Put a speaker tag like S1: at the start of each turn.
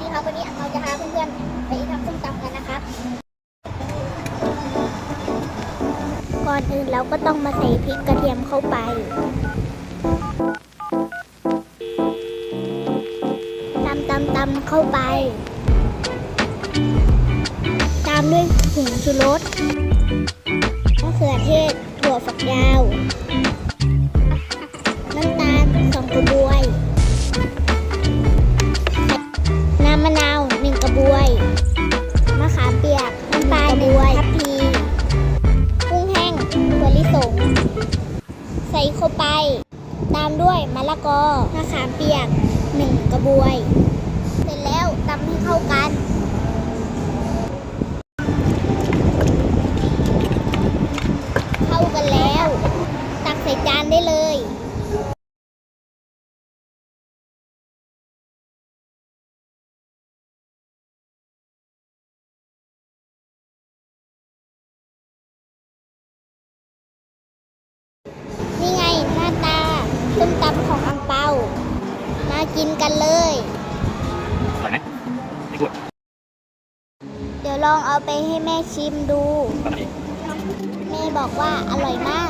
S1: ดีครับวันนี้เราจะพาเพื่อนๆไปทำส้มตำกันนะครับ ก่อนอื่นเราก็ต้องมาใส่พริกกระเทียมเข้าไป ตำตำตำเข้าไป ตามด้วยผงชูรสมะเขือเทศ ถั่วฝักยาว น้ำตาลสองกระบว มะขามเปียกน้ำปลาหนึ่งทัพพีกุ้งแห้งถั่วลิสง ใส่เข้าไป ตามด้วยมะละกอมะขามเปียกหนึ่งกระบวย เสร็จแล้วตำให้เข้ากันเข้ากันแล้ว ตักใส่จานได้เลย ส้มตำของอังเปา มากินกันเลย
S2: อร่อยไหมไม่พูด
S1: เดี๋ยวลองเอาไปให้แม่ชิมดู
S2: ตอนนี้
S1: แม่บอกว่าอร่อยมาก